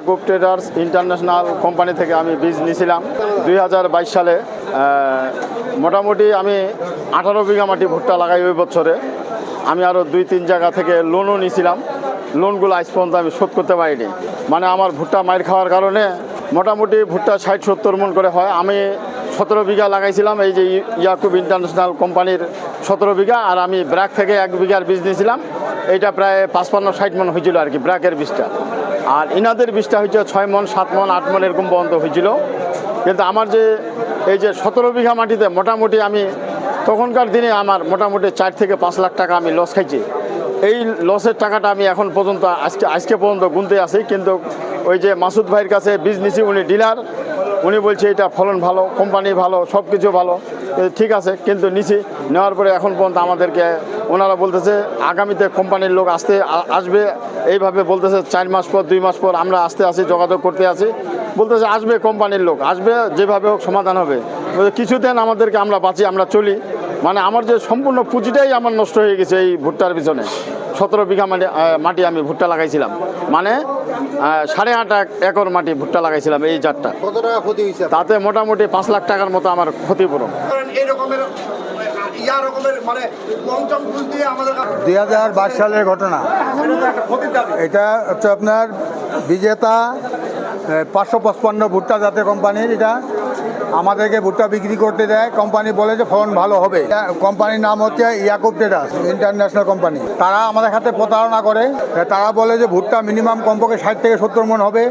Yakub traders international company থেকে আমি বীজ নিয়েছিলাম। দুই হাজার বাইশ সালে মোটামুটি আমি আঠারো বিঘা মাটি ভুট্টা লাগাই ওই বছরে। আমি আরও দুই তিন জায়গা থেকে লোনও নিয়েছিলাম। লোনগুলো আজ পর্যন্ত আমি শোধ করতে পারিনি। মানে আমার ভুট্টা মাইর খাওয়ার কারণে মোটামুটি ভুট্টা ষাট সত্তর মন করে হয়। আমি সতেরো বিঘা লাগাইছিলাম এই যে ইয়াকুব ইন্টারন্যাশনাল কোম্পানির সতেরো বিঘা, আর আমি ব্র্যাক থেকে এক বিঘার বীজ নিয়েছিলাম। এইটা প্রায় পাঁচপান্ন ষাট মন হয়েছিল আর কি, ব্র্যাকের বীজটা। আর ইনাদের বীজটা হয়েছে ছয় মন, সাত মন, আট মন এরকম পর্যন্ত হয়েছিল কিন্তু আমার যে এই যে সতেরো বিঘা মাটিতে মোটামুটি আমি তখনকার দিনে আমার মোটামুটি চার থেকে পাঁচ লাখ টাকা আমি লস খাইছি। এই লসের টাকাটা আমি এখন পর্যন্ত আজকে আজকে পর্যন্ত গুনতে আসি কিন্তু ওই যে মাসুদ ভাইয়ের কাছে বীজ নিছি, উনি ডিলার। উনি বলছে, এটা ফলন ভালো কোম্পানি ভালো সব কিছু ভালো ঠিক আছে, কিন্তু নিছি। নেওয়ার পরে এখন পর্যন্ত আমাদেরকে, ওনারা বলতেছে, আগামীতে কোম্পানির লোক আসতে আসবে। এইভাবে বলতেছে চার মাস পর দুই মাস পর আমরা আসতে আসি যোগাযোগ করতে আসি বলতেছে আসবে কোম্পানির লোক আসবে যেভাবে হোক সমাধান হবে। কিছু দেন আমাদেরকে আমরা বাঁচি আমরা চলি। মানে আমার যে সম্পূর্ণ পুঁজিটাই আমার নষ্ট হয়ে গেছে এই ভুট্টার পিছনে। সতেরো বিঘা মাটি মাটি আমি ভুট্টা লাগাইছিলাম। মানে সাড়ে আট এক- একর মাটি ভুট্টা লাগাইছিলাম এই ক্ষতি তাতে মোটামুটি পাঁচ লাখ টাকার মতো আমার ক্ষতিপূরণ। মানে দুই হাজার বাইশ সালের ঘটনা। এটা হচ্ছে আপনার বিজেতা পাঁচশো পঁচপান্ন ভুট্টা জাতীয় কোম্পানির, এটা আমাদেরকে ভুট্টা বিক্রি করতে দেয়। কোম্পানি বলে যে ফলন ভালো হবে। কোম্পানির নাম হচ্ছে ইয়াকুব ট্রেডার্স ইন্টারন্যাশনাল কোম্পানি। তারা আমাদের সাথে প্রতারণা করে। তারা বলে যে ভুট্টা মিনিমাম কমপক্ষে ষাট থেকে সত্তর মন হবে।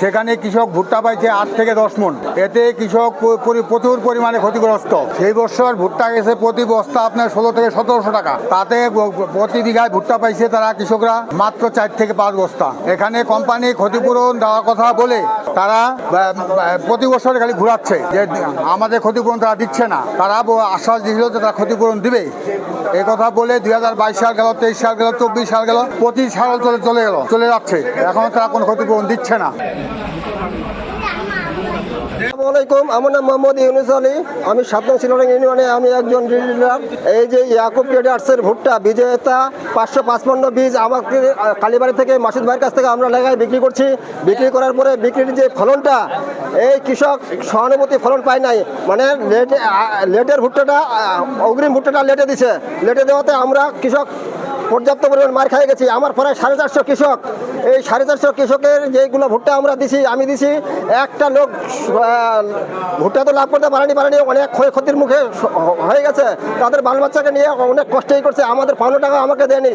সেখানে কৃষক ভুট্টা পাইছে আট থেকে দশ মন। এতে কৃষক প্রচুর পরিমাণে ক্ষতিগ্রস্ত। সেই বছর ভুট্টা গেছে প্রতি বস্তা আপনার ষোলো থেকে সতেরোশো টাকা। তাতে প্রতি বিঘায় ভুট্টা পাইছে তারা কৃষকরা মাত্র চার থেকে পাঁচ বস্তা। এখানে কোম্পানি ক্ষতিপূরণ দেওয়ার কথা বলে তারা প্রতি বছর খালি ঘুরাচ্ছে। যে আমাদের ক্ষতিপূরণ তারা দিচ্ছে না। তারা আশ্বাস দিয়েছিল যে তারা ক্ষতিপূরণ দিবে। এ কথা বলে দুই হাজার বাইশ সাল গেল, তেইশ সাল গেল, চব্বিশ সাল গেল, পঁচিশ সাল চলে চলে গেল, চলে যাচ্ছে। এখন তারা কোনো ক্ষতিপূরণ দিচ্ছে না। আমার নাম মোহাম্মদ ইউনুস আলী। আমি শিলং ইউনিয়নে আমি একজন এই যে ইয়াকুব ট্রেডার্সের ভুট্টা পাঁচশো পাঁচপান্ন বীজ আমাকে কালীবাড়ি থেকে মাসুদ ভাইয়ের কাছ থেকে আমরা লেগায় বিক্রি করছি। বিক্রি করার পরে বিক্রির যে ফলনটা, এই কৃষক সহানুভূতি ফলন পায় নাই। মানে লেটে লেটের ভুট্টাটা অগ্রিম ভুট্টাটা লেটে দিছে। লেটে দেওয়াতে আমরা কৃষক পর্যাপ্ত পরিমাণ মার খাই গেছি। আমার প্রায় সাড়ে চারশো কৃষক। এই সাড়ে চারশো কৃষকের যেগুলো ভুট্টা আমরা দিছি, আমি দিছি, একটা লোক ভুট্টা তো লাভ করতে পারেনি পারেনি, অনেক ক্ষয়ক্ষতির মুখে হয়ে গেছে। তাদের বাল বাচ্চাকে নিয়ে অনেক কষ্টই করছে। আমাদের পনেরো টাকা আমাকে দেয়নি।